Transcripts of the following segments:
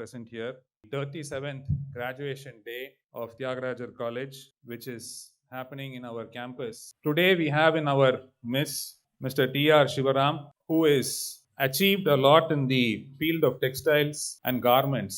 present here. 37th graduation day of Tyagarajar College, which is happening in our campus. Today we have in our midst Mr. T.R. Shivaram, who has achieved a lot in the field of textiles and garments.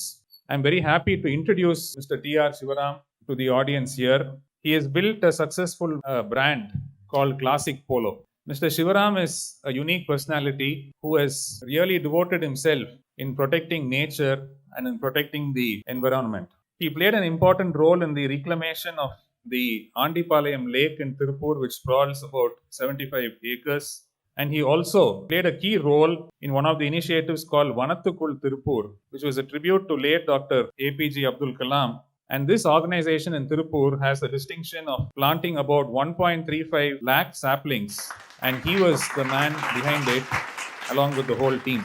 I'm very happy to introduce Mr. T.R. Shivaram to the audience here. He has built a successful uh, brand called Classic Polo. Mr. Shivaram is a unique personality who has really devoted himself in protecting nature and in protecting the environment. He played an important role in the reclamation of the Andipalayam Lake in Tirupur, which sprawls about 75 acres. And he also played a key role in one of the initiatives called Vanathukul Tirupur, which was a tribute to late Dr. APG Abdul Kalam. And this organization in Tirupur has the distinction of planting about 1.35 lakh saplings. And he was the man behind it, along with the whole team.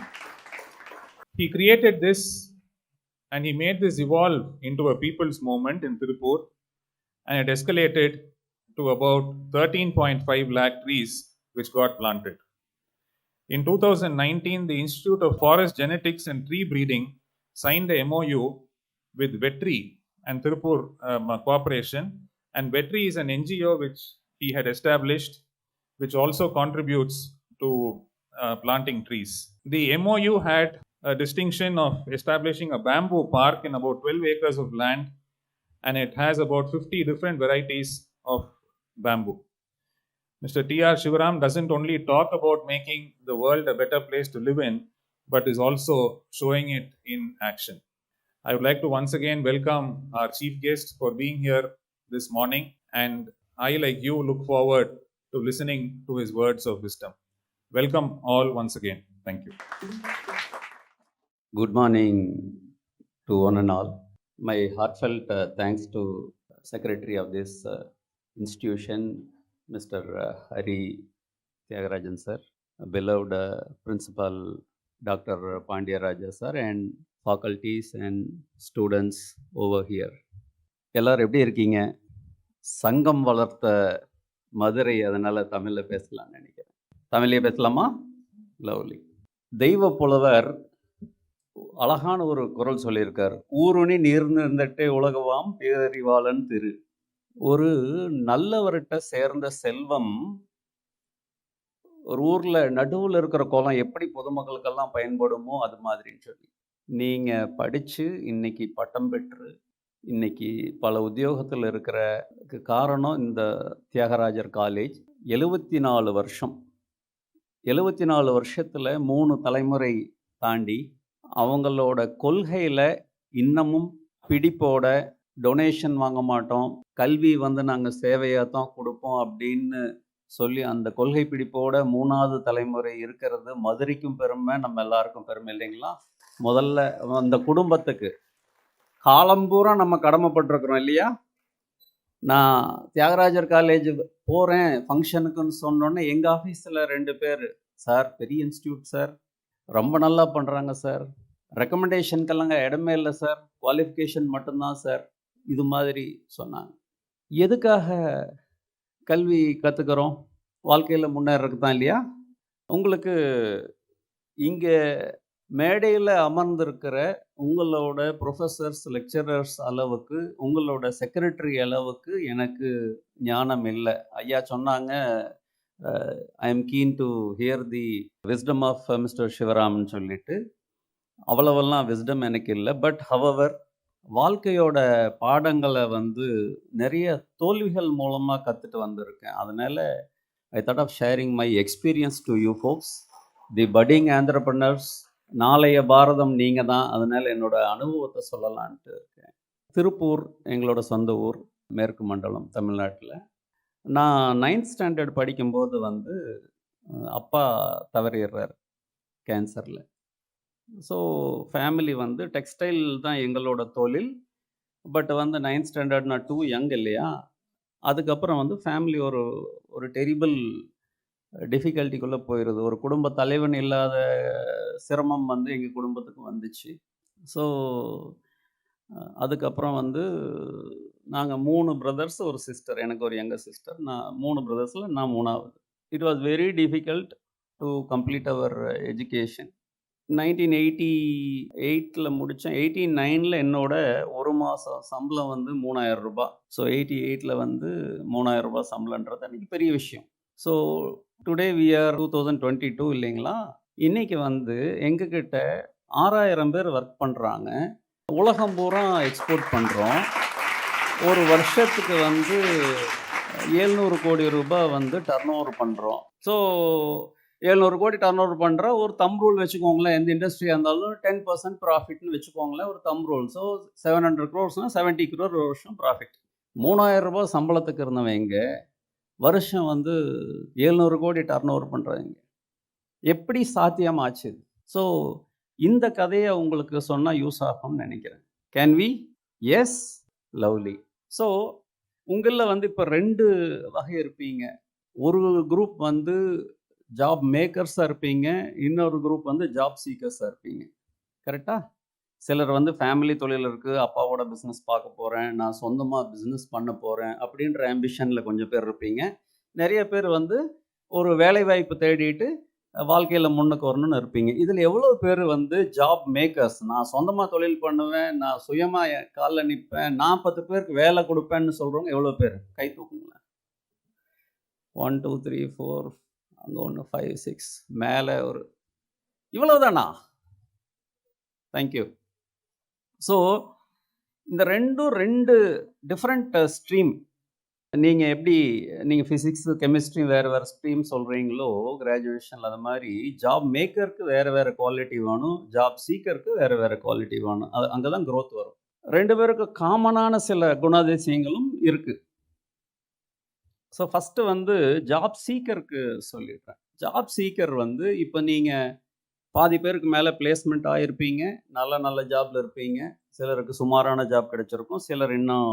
He created this and he made this evolve into a people's movement in Tirupur and it escalated to about 13.5 lakh trees which got planted. In 2019, the Institute of Forest Genetics and Tree Breeding signed a MOU with Vetri and Tirupur um, Corporation. And Vetri is an NGO which he had established, which also contributes to uh, planting trees. The MOU had a distinction of establishing a bamboo park in about 12 acres of land, and it has about 50 different varieties of bamboo. Mr. T.R. Shivaram doesn't only talk about making the world a better place to live in, but is also showing it in action. I would like to once again welcome our chief guest for being here this morning, and I, like you, look forward to listening to his words of wisdom. Welcome all once again. Thank you. Good morning to one and all. My heartfelt uh, thanks to Secretary of this uh, institution, Mr. uh, Hari Tyagarajan sir, beloved uh, Principal Dr. Pandya sir, and faculties and students over here. எல்லாரும் எப்படி இருக்கீங்க சங்கம் வளர்த்த மதுரை அதனால தமிழில் பேசலாம்னு நினைக்கிறேன் தமிழ்லேயே பேசலாமா லவ்லி தெய்வ புலவர் அழகான ஒரு குரல் சொல்லியிருக்கார். ஊருணி நீர்ந்திருந்தட்டே உலகவாம் பேரறிவாளன் திரு. ஒரு நல்லவர்கிட்ட சேர்ந்த செல்வம் ஒரு ஊரில் நடுவில் இருக்கிற குளம் எப்படி பொதுமக்களுக்கெல்லாம் பயன்படுமோ அது மாதிரின்னு சொல்லி. நீங்கள் படித்து இன்னைக்கு பட்டம் பெற்று இன்னைக்கு பல உத்தியோகத்தில் இருக்கிற காரணம் இந்த தியாகராஜர் காலேஜ். எழுபத்தி நாலு வருஷம். எழுபத்தி நாலு வருஷத்தில் மூணு தலைமுறை தாண்டி அவங்களோட கொள்கையில் இன்னமும் பிடிப்போட டொனேஷன் வாங்க மாட்டோம். கல்வி வந்து நாங்கள் சேவையாக தான் கொடுப்போம் அப்படின்னு சொல்லி அந்த கொள்கை பிடிப்போட மூணாவது தலைமுறை இருக்கிறது மதுரைக்கும் பெருமை நம்ம எல்லாருக்கும் பெருமை இல்லைங்களா? முதல்ல அந்த குடும்பத்துக்கு. காலம்பூரா நம்ம கடமைப்பட்டிருக்கிறோம் இல்லையா? நான் தியாகராஜர் காலேஜ் போகிறேன் ஃபங்க்ஷனுக்குன்னு சொன்னோன்னே எங்கள் ஆஃபீஸில் ரெண்டு பேர். சார் பெரிய இன்ஸ்டியூட் சார். ரொம்ப நல்லா பண்ணுறாங்க சார். ரெக்கமெண்டேஷனுக்கெல்லாங்க இடமே இல்லை சார். குவாலிஃபிகேஷன் மட்டும்தான் சார். இது மாதிரி சொன்னாங்க. எதுக்காக கல்வி கற்றுக்கிறோம் வாழ்க்கையில் முன்னேறதுக்கு தான் இல்லையா? உங்களுக்கு இங்கே மேடையில் அமர்ந்திருக்கிற உங்களோட ப்ரொஃபஸர்ஸ் லெக்சரர்ஸ் அளவுக்கு உங்களோட செக்ரட்டரி அளவுக்கு எனக்கு ஞானம் இல்லை. ஐயா சொன்னாங்க I am keen to hear the wisdom of mister சிவராம்னு சொல்லிட்டு. அவ்வளவெல்லாம் விஸ்டம் எனக்கு இல்லை. பட் ஹவவர் வாழ்க்கையோட பாடங்களை வந்து நிறைய தோல்விகள் மூலமாக கற்றுட்டு வந்திருக்கேன். அதனால் I thought of sharing my experience to you folks the budding entrepreneurs நாளைய பாரதம் நீங்கள் தான். அதனால் என்னோடய அனுபவத்தை சொல்லலான்ட்டு இருக்கேன். திருப்பூர் எங்களோட சொந்த ஊர் மேற்கு மண்டலம் தமிழ்நாட்டில். நான் நைன்த் ஸ்டாண்டர்ட் படிக்கும்போது வந்து அப்பா தவறிடுறார் கேன்சரில் ஸோ ஃபேமிலி வந்து டெக்ஸ்டைல் தான் எங்களோட தொழில். பட் வந்து நைன்த் ஸ்டாண்டர்ட் நான் டூ யங் இல்லையா? அதுக்கப்புறம் வந்து ஃபேமிலி ஒரு ஒரு டெரிபிள் டிஃபிகல்ட்டிக்குள்ளே போயிடுது ஒரு குடும்ப தலைவன் இல்லாத சிரமம் வந்து எங்கள் குடும்பத்துக்கு வந்துச்சு. ஸோ அதுக்கப்புறம் வந்து நாங்கள் மூணு பிரதர்ஸ் ஒரு சிஸ்டர் எனக்கு ஒரு எங்கள் சிஸ்டர் நான் மூணு பிரதர்ஸில் நான் மூணாவது. It was very difficult to complete our education nineteen eighty எயிட்டில் முடித்தேன் எயிட்டி நைனில் என்னோட ஒரு மாதம் சம்பளம் வந்து மூணாயிரம் ரூபாய். ஸோ எயிட்டி எயிட்டில் வந்து மூணாயிரம் ரூபாய் சம்பளன்றது அன்றைக்கி பெரிய விஷயம். So today we are two thousand twenty two இல்லைங்களா? இன்றைக்கி வந்து எங்ககிட்ட ஆறாயிரம் பேர் ஒர்க் பண்ணுறாங்க உலகம் பூரா எக்ஸ்போர்ட் பண்ணுறோம் ஒரு வருஷத்துக்கு வந்து ஏழ்நூறு கோடி ரூபாய் வந்து டர்ன் ஓவர் பண்ணுறோம் ஸோ ஏழ்நூறு கோடி டர்ன் ஓவர் பண்ணுற ஒரு தம் ரூல் வச்சுக்கோங்களேன். எந்த இண்டஸ்ட்ரியாக இருந்தாலும் டென் பர்சன்ட் ப்ராஃபிட்னு வச்சுக்கோங்களேன் ஒரு thumb rule so seven hundred க்ரோர்ஸ்னால் seventy crore ஒரு வருஷம் ப்ராஃபிட் மூணாயிரம் ரூபாய் சம்பளத்துக்கு இருந்தவங்க வருஷம் வந்து ஏழ்நூறு கோடி டர்ன் ஓவர் பண்ணுறவங்க எப்படி சாத்தியமாச்சு? ஸோ இந்த கதையை உங்களுக்கு சொன்னால் யூஸ் ஆகும்னு நினைக்கிறேன். Can we yes lovely so உங்களில் வந்து இப்போ ரெண்டு வகை இருப்பீங்க. ஒரு குரூப் வந்து ஜாப் மேக்கர்ஸாக இருப்பீங்க. இன்னொரு குரூப் வந்து ஜாப் சீக்கர்ஸாக இருப்பீங்க. கரெக்டாக சிலர் வந்து ஃபேமிலி தொழில் இருக்குது அப்பாவோட பிஸ்னஸ் பார்க்க போகிறேன் நான் சொந்தமாக பிஸ்னஸ் பண்ண போகிறேன் அப்படின்ற ஆம்பிஷனில் கொஞ்சம் பேர் இருப்பீங்க. நிறைய பேர் வந்து ஒரு வேலை வாய்ப்பு தேடிட்டு வாழ்க்கையில் முன்னுக்கு வரணும்னு இருப்பீங்க. இதில் எவ்வளோ பேர் வந்து ஜாப் மேக்கர்ஸ் நான் சொந்தமாக தொழில் பண்ணுவேன் நான் சுயமாக என் காலில் நிற்பேன் நான் பத்து பேருக்கு வேலை கொடுப்பேன்னு சொல்கிறவங்க எவ்வளோ பேர்? கை தூக்குங்களேன். ஒன் டூ த்ரீ ஃபோர் அங்கே ஒன்று ஃபைவ் சிக்ஸ் மேலே ஒரு. இவ்வளவுதானா? தேங்க்யூ ஸோ இந்த ரெண்டும் ரெண்டு டிஃப்ரெண்ட் ஸ்ட்ரீம் நீங்கள் எப்படி நீங்கள் ஃபிசிக்ஸு கெமிஸ்ட்ரி வேறு வேறு ஸ்ட்ரீம் சொல்கிறீங்களோ கிராஜுவேஷனில் அது மாதிரி ஜாப் மேக்கருக்கு வேறு வேறு குவாலிட்டி வேணும் ஜாப் சீக்கருக்கு வேறு வேறு குவாலிட்டி வேணும். அது அங்கே தான் க்ரோத் வரும். ரெண்டு பேருக்கு காமனான சில குணாதிசயங்களும் இருக்குது ஸோ ஃபஸ்ட்டு வந்து ஜாப் சீக்கருக்கு சொல்லிடுறேன். ஜாப் சீக்கர் வந்து இப்போ நீங்கள் பாதி பேருக்கு மேலே பிளேஸ்மெண்ட் ஆகிருப்பீங்க நல்ல நல்ல ஜாப்ல இருப்பீங்க. சிலருக்கு சுமாரான ஜாப் கிடைச்சிருக்கும் சிலர் இன்னும்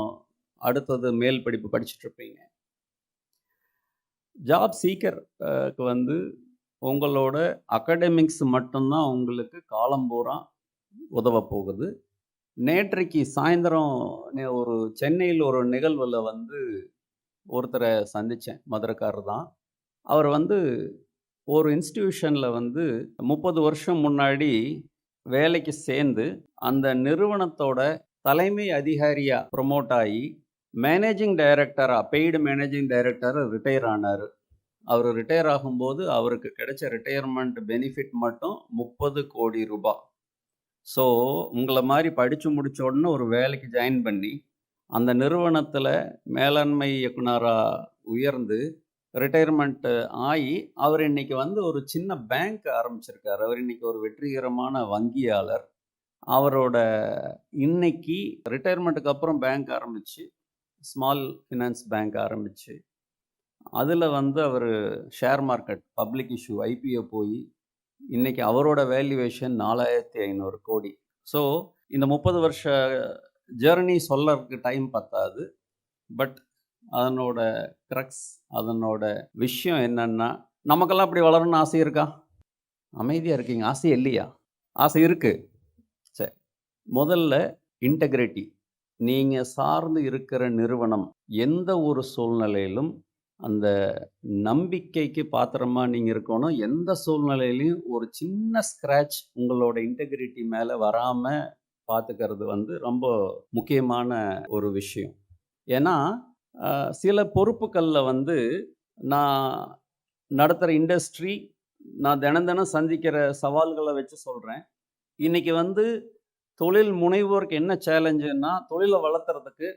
அடுத்தது மேல் படிப்பு படிச்சுட்டு இருப்பீங்க ஜாப் சீக்கருக்கு வந்து உங்களோட அகடமிக்ஸ் மட்டும்தான் உங்களுக்கு காலம் பூரா உதவ போகுது. நேற்றைக்கு சாயந்தரம் நே- ஒரு சென்னையில் ஒரு நிகழ்வில் வந்து ஒருத்தரை சந்தித்தேன் மதுரக்காரர் தான். அவர் வந்து ஒரு இன்ஸ்டிடியூஷனில் வந்து முப்பது வருஷம் முன்னாடி வேலைக்கு சேர்ந்து அந்த நிறுவனத்தோட தலைமை அதிகாரியாக ப்ரொமோட் ஆகி மேனேஜிங் டைரக்டராக பெய்டு மேனேஜிங் டைரக்டராக ரிட்டையர் ஆனார். அவர் ரிட்டையர் ஆகும்போது அவருக்கு கிடைச்ச ரிட்டையர்மெண்ட் பெனிஃபிட் மட்டும் முப்பது கோடி ரூபாய் ஸோ உங்களை மாதிரி படித்து முடித்த உடனே ஒரு வேலைக்கு ஜாயின் பண்ணி அந்த நிறுவனத்தில் மேலாண்மை இயக்குனராக உயர்ந்து ரிட்டையர்மெண்ட்டு ஆகி அவர் இன்னைக்கு வந்து ஒரு சின்ன பேங்க் ஆரம்பிச்சிருக்கார். அவர் இன்னைக்கு ஒரு வெற்றிகரமான வங்கியாளர். அவரோட இன்னைக்கு ரிட்டையர்மெண்ட்டுக்கு அப்புறம் பேங்க் ஆரம்பிச்சு ஸ்மால் ஃபினான்ஸ் பேங்க் ஆரம்பிச்சு அதில் வந்து அவர் share market public issue IPO போய் இன்றைக்கி அவரோட வேல்யூவேஷன் நாலாயிரத்தி ஐநூறு கோடி. ஸோ இந்த முப்பது வருஷ ஜேர்னி சொல்லறதுக்கு டைம் பத்தாது பட் அதனோட க்ரக்ஸ் அதனோட விஷயம் என்னென்னா நமக்கெல்லாம் அப்படி வளரணும்னு ஆசை இருக்கா? அமைதியாக இருக்கீங்க. ஆசை இல்லையா? ஆசை இருக்குது சரி. முதல்ல இன்டெகிரிட்டி நீங்கள் சார்ந்து இருக்கிற நிறுவனம் எந்த ஒரு சூழ்நிலையிலும் அந்த நம்பிக்கைக்கு பாத்திரமாக நீங்கள் இருக்கணும். எந்த சூழ்நிலையிலையும் ஒரு சின்ன ஸ்க்ராட்ச் உங்களோட இன்டெகிரிட்டி மேலே வராமல் பார்த்துக்கிறது வந்து ரொம்ப முக்கியமான ஒரு விஷயம். ஏன்னா சில பொறுப்புகளில் வந்து நான் நடத்துகிற இண்டஸ்ட்ரி நான் தினம் தினம் சந்திக்கிற சவால்களை வச்சு சொல்கிறேன் இன்றைக்கி வந்து தொழில் முனைவோருக்கு என்ன சேலஞ்சுன்னா தொழிலை வளர்த்துறதுக்கு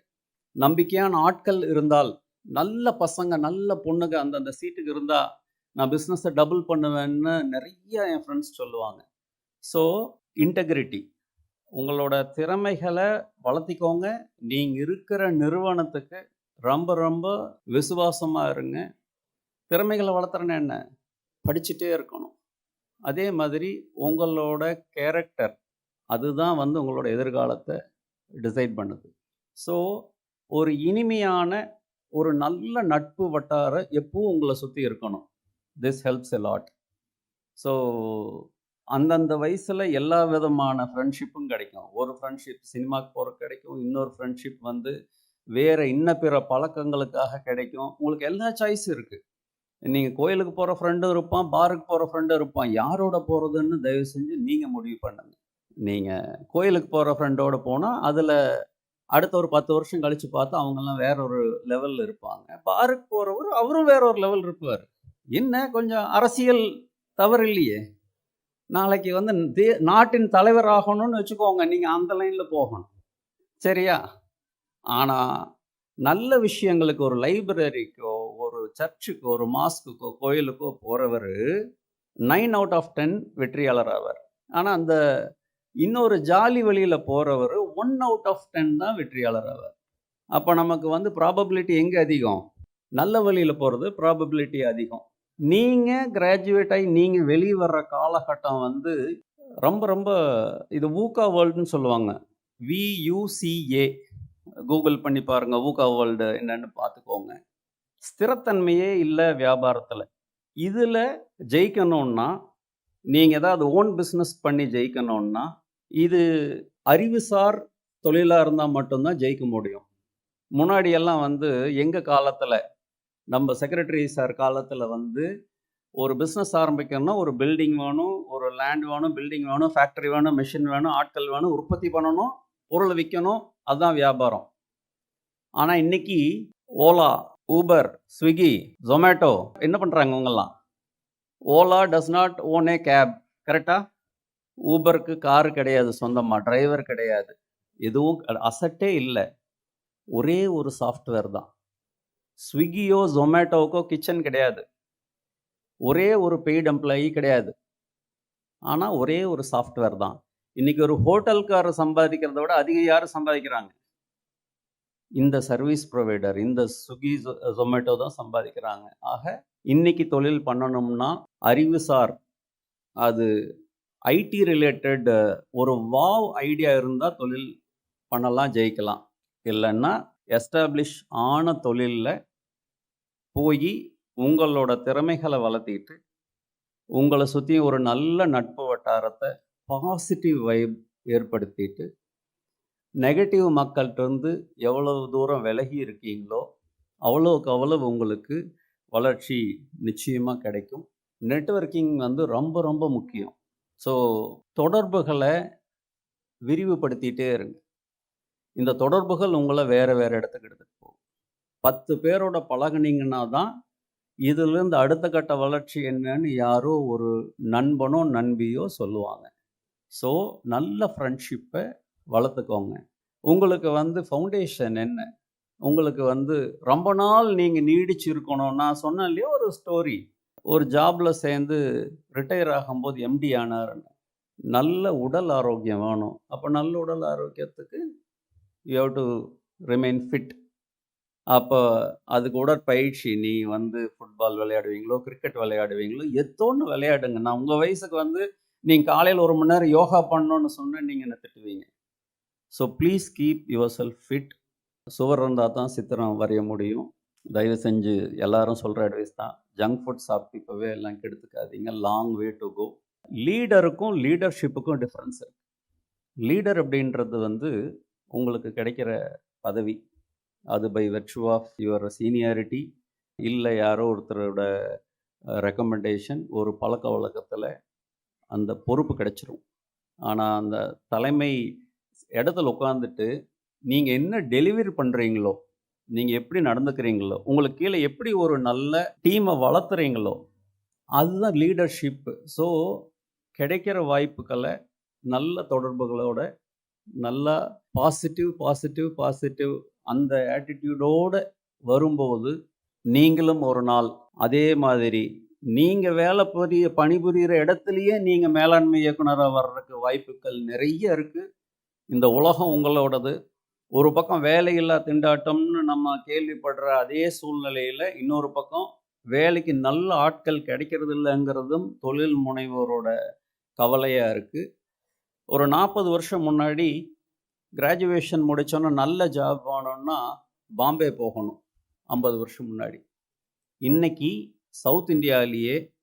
நம்பிக்கையான ஆட்கள் இருந்தால் நல்ல பசங்க நல்ல பொண்ணுங்க அந்தந்த சீட்டுக்கு இருந்தால் நான் பிஸ்னஸை டபுள் பண்ணுவேன்னு நிறைய என் ஃப்ரெண்ட்ஸ் சொல்லுவாங்க. ஸோ இன்டெகிரிட்டி உங்களோட திறமைகளை வளர்த்திக்கோங்க. நீங்கள் இருக்கிற நிறுவனத்துக்கு ரொம்ப ரொம்ப விசுவாசமாக இருங்க. திறமைகளை வளர்த்துறேன்னு என்ன? படிச்சுட்டே இருக்கணும். அதே மாதிரி உங்களோட கேரக்டர் அதுதான் வந்து உங்களோட எதிர்காலத்தை டிசைட் பண்ணுது. ஸோ ஒரு இனிமையான ஒரு நல்ல நட்பு வட்டார எப்பவும் உங்களை சுற்றி இருக்கணும். This helps a lot so அந்தந்த வயசில் எல்லா விதமான ஃப்ரெண்ட்ஷிப்பும் கிடைக்கும். ஒரு ஃப்ரெண்ட்ஷிப் சினிமாக்கு போகிற கிடைக்கும். இன்னொரு ஃப்ரெண்ட்ஷிப் வந்து வேறு இன்ன பிற பழக்கங்களுக்காக கிடைக்கும். உங்களுக்கு எல்லா சாய்ஸும் இருக்குது நீங்கள் கோயிலுக்கு போகிற ஃப்ரெண்டும் இருப்பான் பாருக்கு போகிற ஃப்ரெண்டும் இருப்பான். யாரோட போகிறதுன்னு தயவு செஞ்சு நீங்கள் முடிவு பண்ணுங்கள் நீங்கள் கோயிலுக்கு போகிற ஃப்ரெண்டோடு போனால் அதில் அடுத்த ஒரு பத்து வருஷம் கழித்து பார்த்தா அவங்கெல்லாம் வேற ஒரு லெவலில் இருப்பாங்க. பாருக்கு போகிறவர் அவரும் வேற ஒரு லெவல் இருப்பார். என்ன? கொஞ்சம் அரசியல் தவறு இல்லையே. நாளைக்கு வந்து தே- நாட்டின் தலைவர் ஆகணும்னு வச்சுக்கோங்க. நீங்கள் அந்த லைனில் போகணும். சரியா? ஆனால் நல்ல விஷயங்களுக்கு ஒரு லைப்ரரிக்கோ ஒரு சர்ச்சுக்கோ ஒரு மாஸ்க்குக்கோ கோயிலுக்கோ போகிறவர் நைன் அவுட் ஆஃப் டென் வெற்றியாளர் ஆவார். ஆனால் அந்த இன்னொரு ஜாலி வழியில் போகிறவர் ஒன் அவுட் ஆஃப் டென் தான் வெற்றியாளர் ஆவார். அப்போ நமக்கு வந்து ப்ராபபிலிட்டி எங்கே அதிகம்? நல்ல வழியில் போகிறது ப்ராபபிலிட்டி அதிகம். நீங்கள் கிராஜுவேட் ஆகி நீங்கள் வெளியே வர்ற காலகட்டம் வந்து ரொம்ப ரொம்ப இது ஊக்கா வேர்ல்டுன்னு சொல்லுவாங்க. வியூசிஏ கூகுள் பண்ணி பாருங்கள் ஊகா வேர்ல்டு என்னன்னு பார்த்துக்கோங்க. ஸ்திரத்தன்மையே இல்லை வியாபாரத்தில். இதில் ஜெயிக்கணும்னா நீங்கள் ஏதாவது ஓன் பிஸ்னஸ் பண்ணி ஜெயிக்கணும்னா இது அறிவுசார் தொழிலாக இருந்தால் மட்டும்தான் ஜெயிக்க முடியும். முன்னாடியெல்லாம் வந்து எங்கள் காலத்தில் நம்ம செக்ரட்டரி சார் காலத்தில் வந்து ஒரு பிஸ்னஸ் ஆரம்பிக்கணும்னா ஒரு பில்டிங் வேணும் ஒரு லேண்ட் வேணும் பில்டிங் வேணும் ஃபேக்ட்ரி வேணும் மிஷின் வேணும் ஆட்கள் வேணும் உற்பத்தி பண்ணணும் பொருளை விற்கணும் அதுதான் வியாபாரம். ஆனால் இன்றைக்கி ஓலா ஊபர் ஸ்விக்கி ஜொமேட்டோ என்ன பண்ணுறாங்க இவங்கெல்லாம்? Ola does not own a cab. கரெக்டா? ஊபருக்கு கார் கிடையாது சொந்தமாக டிரைவர் கிடையாது. எதுவும் அசட்டே இல்லை. ஒரே ஒரு சாஃப்ட்வேர் தான். ஸ்விக்கியோ ஜொமேட்டோக்கோ கிச்சன் கிடையாது. ஒரே ஒரு பெய்டு எம்ப்ளாயி கிடையாது. ஆனால் ஒரே ஒரு சாஃப்ட்வேர் தான். இன்றைக்கி ஒரு ஹோட்டல்காரர் சம்பாதிக்கிறத விட அதிகம் யார் சம்பாதிக்கிறாங்க? இந்த சர்வீஸ் ப்ரொவைடர் இந்த சுகி ஜொமேட்டோ தான் சம்பாதிக்கிறாங்க. ஆக இன்னைக்கு தொழில் பண்ணணும்னா அறிவுசார் அது ஐடி ரிலேட்டட் ஒரு வாவ் ஐடியா இருந்தால் தொழில் பண்ணலாம் ஜெயிக்கலாம். இல்லைன்னா எஸ்டாப்ளிஷ் ஆன தொழிலில் போய் உங்களோட திறமைகளை வளர்த்திட்டு உங்களை சுற்றி ஒரு நல்ல நட்பு வட்டாரத்தை பாசிட்டிவ் வைப் ஏற்படுத்திட்டு நெகட்டிவ் மக்கள்கிட்டருந்து எவ்வளவு தூரம் விலகி இருக்கீங்களோ அவ்வளோக்கு அவ்வளவு உங்களுக்கு வளர்ச்சி நிச்சயமாக கிடைக்கும். நெட்வொர்க்கிங் வந்து ரொம்ப ரொம்ப முக்கியம். ஸோ தொடர்புகளை விரிவுபடுத்திகிட்டே இருங்க. இந்த தொடர்புகள் உங்களை வேறு வேறு இடத்துக்கு எடுத்துகிட்டு போகும். பத்து பேரோட பழகுனீங்கன்னா தான் இதிலிருந்து அடுத்த கட்ட வளர்ச்சி என்னன்னு யாரோ ஒரு நண்பனோ நண்பியோ சொல்லுவாங்க. ஸோ நல்ல ஃப்ரெண்ட்ஷிப்பை வளர்த்துக்கோங்க. உங்களுக்கு வந்து ஃபவுண்டேஷன் என்ன? உங்களுக்கு வந்து ரொம்ப நாள் நீங்கள் நீடிச்சு இருக்கணும் நான் சொன்னேன் இல்லையா ஒரு ஸ்டோரி ஒரு ஜாபில் சேர்ந்து ரிட்டையர் ஆகும்போது எம்டி ஆனாருன்னு. நல்ல உடல் ஆரோக்கியம் வேணும். அப்போ நல்ல உடல் ஆரோக்கியத்துக்கு you have to remain fit அப்போ அதுக்கு உடற்பயிற்சி நீ வந்து ஃபுட்பால் விளையாடுவீங்களோ கிரிக்கெட் விளையாடுவீங்களோ எத்தோன்னு விளையாடுங்க. நான் உங்கள் வயசுக்கு வந்து நீங்கள் காலையில் ஒரு மணி நேரம் யோகா பண்ணோன்னு சொன்னால் நீங்கள் என்ன திட்டுவீங்க? So please keep yourself fit சுவர் இருந்தால் தான் சித்திரம் வரைய முடியும். தயவு செஞ்சு எல்லாரும் சொல்கிற அட்வைஸ் தான். ஜங்க் ஃபுட் சாப்பிட்டு இப்போவே எல்லாம் கெடுத்துக்காதீங்க. லாங் வே டு கோ லீடருக்கும் லீடர்ஷிப்புக்கும் டிஃப்ரென்ஸ் இருக்குது லீடர் அப்படின்றது வந்து உங்களுக்கு கிடைக்கிற பதவி. அது by virtue of your seniority இல்லை யாரோ ஒருத்தரோட ரெக்கமெண்டேஷன் ஒரு பழக்க வழக்கத்தில் அந்த பொறுப்பு கிடைச்சிரும். ஆனால் அந்த தலைமை இடத்துல உட்காந்துட்டு நீங்கள் என்ன டெலிவரி பண்ணுறீங்களோ நீங்கள் எப்படி நடந்துக்கிறீங்களோ உங்களுக்கு கீழே எப்படி ஒரு நல்ல டீமை வளர்த்துறீங்களோ அதுதான் லீடர்ஷிப்பு ஸோ கிடைக்கிற வாய்ப்புகளை நல்ல தொடர்புகளோட நல்லா பாசிட்டிவ் பாசிட்டிவ் பாசிட்டிவ் அந்த ஆட்டிடியூடோடு வரும்போது நீங்களும் ஒரு நாள் அதே மாதிரி நீங்கள் வேலை புரிய பணிபுரிகிற இடத்துலையே நீங்கள் மேலாண்மை இயக்குனராக வர்றதுக்கு வாய்ப்புகள் நிறைய இருக்குது இந்த உலகம் உங்களோடது. ஒரு பக்கம் வேலையில்லா திண்டாட்டம்னு நம்ம கேள்விப்படுற அதே சூழ்நிலையில் இன்னொரு பக்கம் வேலைக்கு நல்ல ஆட்கள் கிடைக்கிறது இல்லைங்கிறதும் தொழில் முனைவோரோட கவலையாக இருக்குது ஒரு நாற்பது வருஷம் முன்னாடி கிராஜுவேஷன் முடித்தோன்னா நல்ல ஜாப் வேணும்னா பாம்பே போகணும் ஐம்பது வருஷம் முன்னாடி. இன்னைக்கு சவுத் இந்தியாவிலேயே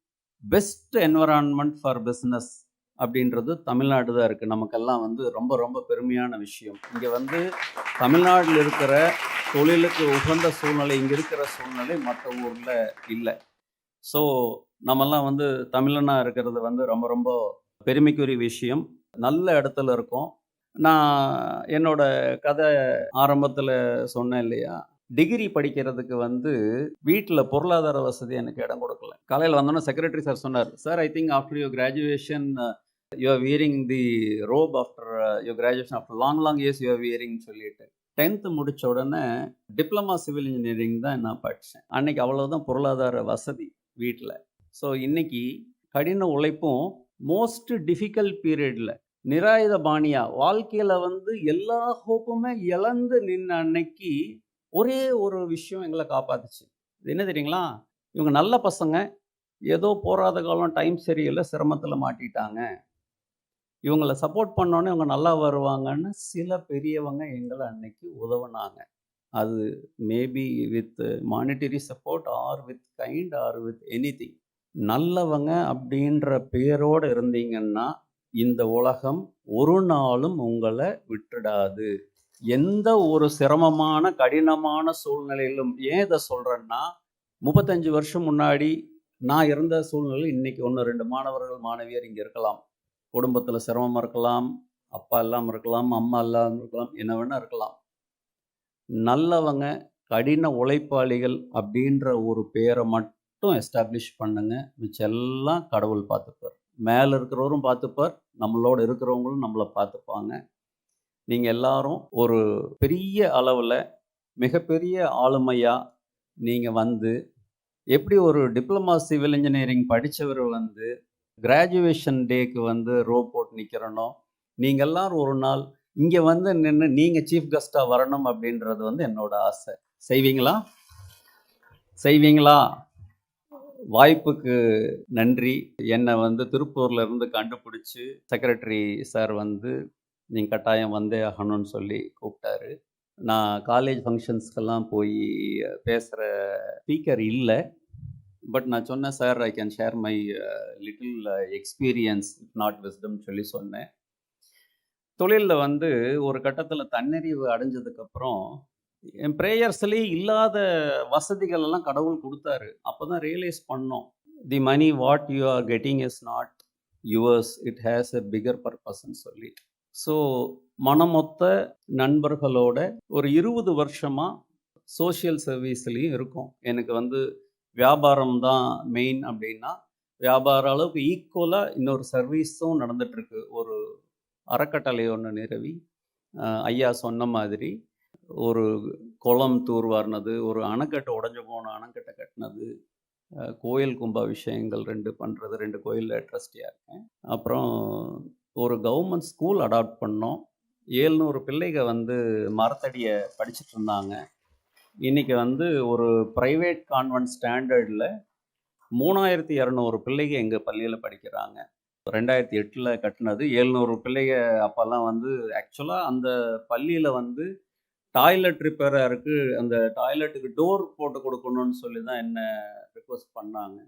பெஸ்ட் என்வரான்மெண்ட் ஃபார் பிஸ்னஸ் அப்படின்றது தமிழ்நாடு தான் இருக்குது நமக்கெல்லாம் வந்து ரொம்ப ரொம்ப பெருமையான விஷயம். இங்கே வந்து தமிழ்நாட்டில் இருக்கிற தொழிலுக்கு உகந்த சூழ்நிலை இங்கே இருக்கிற சூழ்நிலை மற்ற ஊரில் இல்லை. ஸோ நம்மெல்லாம் வந்து தமிழனாக இருக்கிறது வந்து ரொம்ப ரொம்ப பெருமைக்குரிய விஷயம். நல்ல இடத்துல இருக்கோம். நான் என்னோட கதை ஆரம்பத்தில் சொன்னேன் இல்லையா? டிகிரி படிக்கிறதுக்கு வந்து வீட்டில் பொருளாதார வசதி எனக்கு இடம் கொடுக்கல. காலையில் வந்தோன்னே செக்ரட்டரி சார் சொன்னார் sir I think after you graduation you are wearing the robe after you graduation after long long years you are wearing சொல்லிட்டு. டென்த்து முடித்த உடனே டிப்ளமா சிவில் இன்ஜினியரிங் தான் நான் படித்தேன் அன்னைக்கு அவ்வளோதான் பொருளாதார வசதி வீட்டில் ஸோ இன்னைக்கு கடின உழைப்பும் மோஸ்ட் டிஃபிகல்ட் பீரியடில் நிராயுத பாணியா வாழ்க்கையில் வந்து எல்லா ஹோப்புமே இழந்து நின்ன அன்னைக்கு ஒரே ஒரு விஷயம் எங்களை காப்பாத்துச்சு. என்ன தெரியுங்களா? இவங்க நல்ல பசங்க ஏதோ போராத காலம் டைம் சரியில்லை சிரமத்தில் மாட்டிட்டாங்க. இவங்களை சப்போர்ட் பண்ணோன்னே இவங்க நல்லா வருவாங்கன்னு சில பெரியவங்க எங்களை அன்னைக்கு உதவுனாங்க. அது maybe with monetary support or with kind or with any நல்லவங்க அப்படின்ற பேரோடு இருந்தீங்கன்னா இந்த உலகம் ஒரு நாளும் உங்களை விட்டுடாது. எந்த ஒரு சிரமமான கடினமான சூழ்நிலையிலும் ஏன் இதை சொல்கிறேன்னா முப்பத்தஞ்சு வருஷம் முன்னாடி நான் இருந்த சூழ்நிலை இன்னைக்கு ஒன்று ரெண்டு மாணவர்கள் மாணவியர் இங்கே இருக்கலாம். குடும்பத்தில் சிரமமாக இருக்கலாம் அப்பா இல்லாமல் இருக்கலாம் அம்மா இல்லாமல் இருக்கலாம் என்ன வேணால் இருக்கலாம். நல்லவங்க கடின உழைப்பாளிகள் அப்படின்ற ஒரு பேரை மட்டும் எஸ்டாப்ளிஷ் பண்ணுங்க. மிச்செல்லாம் கடவுள் பார்த்துப்பார். மேலே இருக்கிறவரும் பார்த்துப்பார் நம்மளோட இருக்கிறவங்களும் நம்மளை பார்த்துப்பாங்க. நீங்கள் எல்லாரும் ஒரு பெரிய அளவில் மிகப்பெரிய ஆளுமையாக நீங்கள் வந்து எப்படி ஒரு டிப்ளமா சிவில் இன்ஜினியரிங் படித்தவர் வந்து கிராஜுவேஷன் டேக்கு வந்து ரோ போட்டு நிற்கிறனோ நீங்கள் எல்லாரும் ஒரு நாள் இங்கே வந்து நின்று நீங்கள் சீஃப் கெஸ்ட்டாக வரணும் அப்படின்றது வந்து என்னோட ஆசை. செய்வீங்களா? செய்வீங்களா? வாய்ப்புக்கு நன்றி. என்னை வந்து திருப்பூரில் இருந்து கண்டுபிடிச்சி செக்ரட்டரி சார் வந்து நீங்கள் கட்டாயம் வந்தே ஆகணும்னு சொல்லி கூப்பிட்டாரு. நான் காலேஜ் ஃபங்க்ஷன்ஸ்க்கெல்லாம் போய் பேசுகிற ஸ்பீக்கர் இல்லை. பட் நான் சொன்னேன் sir I can share my little experience not wisdom சொல்லி சொன்னேன். தொழிலில் வந்து ஒரு கட்டத்தில் தன்னறிவு அடைஞ்சதுக்கப்புறம் என் ப்ரேயர்ஸ்லேயே இல்லாத வசதிகள் எல்லாம் கடவுள் கொடுத்தாரு. அப்போ தான் ரியலைஸ் பண்ணோம் the money what you are getting is not yours it has a bigger பர்பஸ்ன்னு சொல்லி. ஸோ மனமொத்த நண்பர்களோட ஒரு இருபது வருஷமாக சோஷியல் சர்வீஸ்லேயும் இருக்கும். எனக்கு வந்து வியாபாரம் தான் மெயின் அப்படின்னா வியாபார அளவுக்கு ஈக்குவலாக இன்னொரு சர்வீஸும் நடந்துட்டுருக்கு. ஒரு அறக்கட்டளை ஒன்று நிறுவி ஐயா சொன்ன மாதிரி ஒரு குளம் தூர்வாரினது ஒரு அணைக்கட்டை உடஞ்சு போன அணைக்கட்டை கட்டினது கோயில் கோயில் கும்பாபிஷேகங்கள் ரெண்டு பண்ணுறது ரெண்டு கோயிலில் ட்ரஸ்டியாக இருக்கேன். அப்புறம் ஒரு கவர்மெண்ட் ஸ்கூல் அடாப்ட் பண்ணோம். ஏழ்நூறு பிள்ளைங்க வந்து மரத்தடியை படிச்சுட்டு இருந்தாங்க. இன்னைக்கு வந்து ஒரு ப்ரைவேட் கான்வென்ட் ஸ்டாண்டர்டில் மூணாயிரத்தி இரநூறு பிள்ளைங்க எங்கள் பள்ளியில் படிக்கிறாங்க. ரெண்டாயிரத்தி எட்டில் கட்டினது எழுநூறு பிள்ளைங்க. அப்போல்லாம் வந்து ஆக்சுவலாக அந்த பள்ளியில் வந்து டாய்லெட் ரிப்பேராருக்கு அந்த டாய்லெட்டுக்கு டோர் போட்டு கொடுக்கணும்னு சொல்லி தான் என்ன ரிக்வஸ்ட் பண்ணாங்க.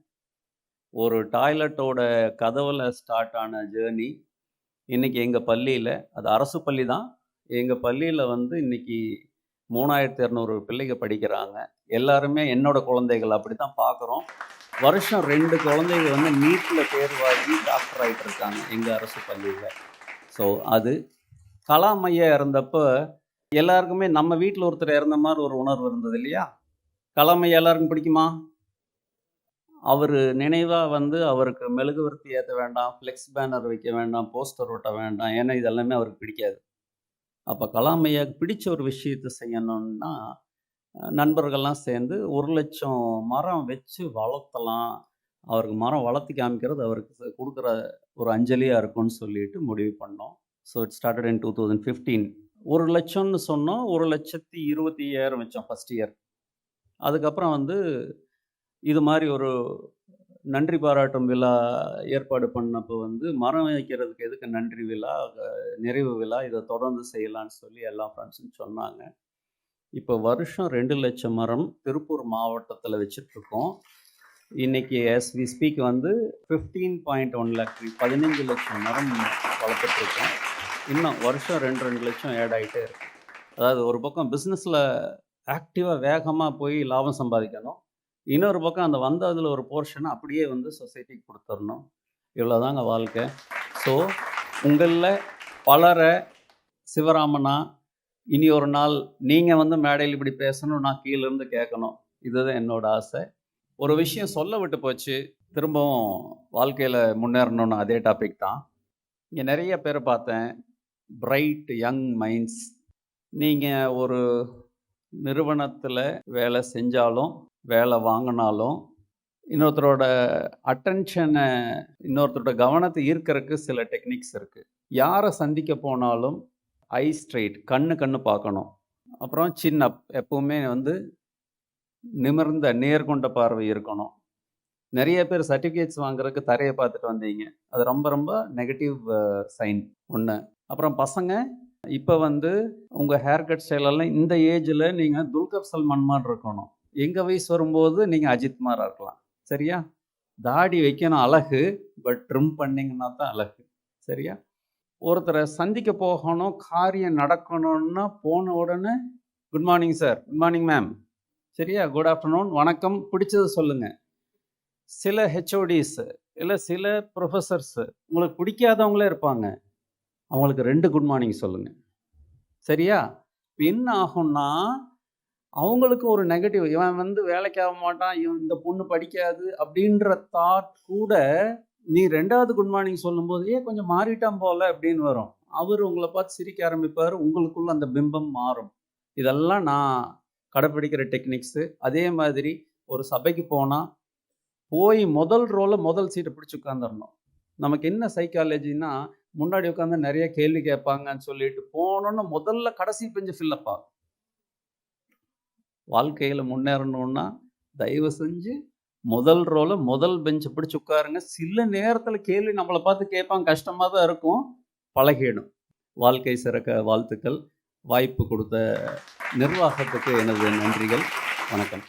ஒரு டாய்லெட்டோட கதவில் ஸ்டார்ட் ஆன ஜேர்னி இன்றைக்கி எங்கள் பள்ளியில் அது அரசு பள்ளி தான் எங்கள் பள்ளியில் வந்து இன்றைக்கி மூணாயிரத்தி இரநூறு பிள்ளைங்க படிக்கிறாங்க. எல்லாருமே என்னோட குழந்தைகள் அப்படி தான் பார்க்குறோம் வருஷம் ரெண்டு குழந்தைகள் வந்து நீட்டில் தேர்வாகி டாக்டர் ஆகிட்டு இருக்காங்க எங்கள் அரசு பள்ளியில். ஸோ அது கலாம் ஐயா இறந்தப்போ எல்லாருக்குமே நம்ம வீட்டில் ஒருத்தர் இறந்த மாதிரி ஒரு உணர்வு இருந்தது இல்லையா? கலாம் ஐயா எல்லாருக்கும் பிடிக்குமா? அவர் நினைவாக வந்து அவருக்கு மெழுகுவர்த்தி ஏற்ற வேண்டாம் ஃப்ளெக்ஸ் பேனர் வைக்க வேண்டாம் போஸ்டர் ஒட்ட வேண்டாம் ஏன்னா இதெல்லாமே அவருக்கு பிடிக்காது. அப்போ கலாம் ஐயாவுக்கு பிடிச்ச ஒரு விஷயத்தை செய்யணும்னா நண்பர்கள்லாம் சேர்ந்து ஒரு லட்சம் மரம் வச்சு வளர்த்தலாம். அவருக்கு மரம் வளர்த்தி காமிக்கிறது அவருக்கு கொடுக்குற ஒரு அஞ்சலியாக இருக்கும்னு சொல்லிட்டு முடிவு பண்ணோம். So it started in two thousand fifteen ஒரு லட்சம்னு சொன்னோம். ஒரு லட்சத்தி இருபத்தி ஐயாயிரம் வச்சோம் ஃபஸ்ட் இயர் அதுக்கப்புறம் வந்து இது மாதிரி ஒரு நன்றி பாராட்டும் விழா ஏற்பாடு பண்ணப்போ வந்து மரம் வைக்கிறதுக்கு எதுக்கு நன்றி விழா நிறைவு விழா இதை தொடர்ந்து செய்யலான்னு சொல்லி எல்லா ஃப்ரெண்ட்ஸும் சொன்னாங்க. இப்போ வருஷம் ரெண்டு லட்சம் மரம் திருப்பூர் மாவட்டத்தில் வச்சிட்ருக்கோம். இன்னைக்கு எஸ் வி ஸ்பீக் வந்து ஃபிஃப்டீன் பாயிண்ட் ஒன் லேக் பதினஞ்சு லட்சம் மரம் வளர்த்துட்ருக்கோம். இன்னும் வருஷம் ரெண்டு ரெண்டு லட்சம் ஆட் ஆகிட்டே இருக்கு. அதாவது ஒரு பக்கம் பிஸ்னஸில் ஆக்டிவாக வேகமாக போய் லாபம் சம்பாதிக்கணும். இன்னொரு பக்கம் அந்த வந்ததில் ஒரு போர்ஷனை அப்படியே வந்து சொசைட்டிக்கு கொடுத்துடணும். இவ்வளோதாங்க வாழ்க்கை. ஸோ உங்களில் பலரை சிவராமனா இனி ஒரு நாள் நீங்கள் வந்து மேடையில் இப்படி பேசணும் நான் கீழேருந்து கேட்கணும். இதுதான் என்னோட ஆசை. ஒரு விஷயம் சொல்ல விட்டு போச்சு. திரும்பவும் வாழ்க்கையில் முன்னேறணும்னு அதே டாபிக் தான். இங்கே நிறைய பேரை பார்த்தேன். பிரைட் யங் மைண்ட்ஸ் நீங்கள் ஒரு நிறுவனத்தில் வேலை செஞ்சாலும் வேலை வாங்கினாலும் இன்னொருத்தரோட அட்டென்ஷனை இன்னொருத்தரோட கவனத்தை ஈர்க்கறதுக்கு சில டெக்னிக்ஸ் இருக்குது யாரை சந்திக்க போனாலும் ஐ ஸ்ட்ரைட் கண்ணு கண்ணு பார்க்கணும். அப்புறம் சின்ன எப்பவுமே வந்து நிமிர்ந்த நேர்கொண்ட பார்வை இருக்கணும். நிறைய பேர் சர்டிஃபிகேட்ஸ் வாங்குறதுக்கு தரையை பார்த்துட்டு வந்தீங்க. அது ரொம்ப ரொம்ப நெகட்டிவ் சைன் ஒன்று அப்புறம் பசங்க இப்போ வந்து உங்கள் ஹேர் கட் ஸ்டைலெல்லாம் இந்த ஏஜில் நீங்கள் துல்கர் சல்மான் மாதிரி இருக்கணும். எங்கள் வயசு வரும்போது நீங்கள் அஜித் இருக்கலாம். சரியா? தாடி வைக்கணும் அழகு பட் ட்ரிம் பண்ணிங்கன்னா தான் அழகு. சரியா? ஒருத்தரை சந்திக்க போகணும் காரியம் நடக்கணும்னா போன உடனே good morning sir good morning ma'am சரியா? குட் ஆஃப்டர்நூன் வணக்கம். பிடிச்சது சொல்லுங்கள் சில ஹெச்ஓடிஸு இல்லை சில ப்ரொஃபஸர்ஸு உங்களுக்கு பிடிக்காதவங்களே இருப்பாங்க. அவங்களுக்கு ரெண்டு குட் மார்னிங் சொல்லுங்கள் சரியா? என்ன ஆகும்னா அவங்களுக்கு ஒரு நெகட்டிவ் இவன் வந்து வேலைக்கு ஆக மாட்டான். இவன் இந்த பொண்ணு படிக்காது அப்படின்ற தாட் கூட நீ ரெண்டாவது குட் மார்னிங் சொல்லும்போது ஏ கொஞ்சம் மாறிட்டான் போல அப்படின்னு வரும். அவர் உங்களை பார்த்து சிரிக்க ஆரம்பிப்பார். உங்களுக்குள்ள அந்த பிம்பம் மாறும். இதெல்லாம் நான் கடைப்பிடிக்கிற டெக்னிக்ஸு அதே மாதிரி ஒரு சபைக்கு போனால் போய் முதல் ரோலை முதல் சீட்டை பிடிச்சி உட்காந்துடணும் நமக்கு என்ன சைக்காலஜின்னா முன்னாடி உட்காந்து நிறைய கேள்வி கேட்பாங்கன்னு சொல்லிட்டு போனோன்னு முதல்ல கடைசி பெஞ்சு ஃபில்லப் ஆகும். வாழ்க்கையில் முன்னேறணும்னா தயவு செஞ்சு முதல் ரோலை முதல் பெஞ்சை பிடிச்சி உட்காருங்க. சில நேரத்தில் கேள்வி நம்மளை பார்த்து கேட்பாங்க கஷ்டமாக தான் இருக்கும். பழகிடும். வாழ்க்கை சிறக்க வாழ்த்துக்கள். வாய்ப்பு கொடுத்த நிர்வாகத்துக்கு எனது நன்றிகள். வணக்கம்.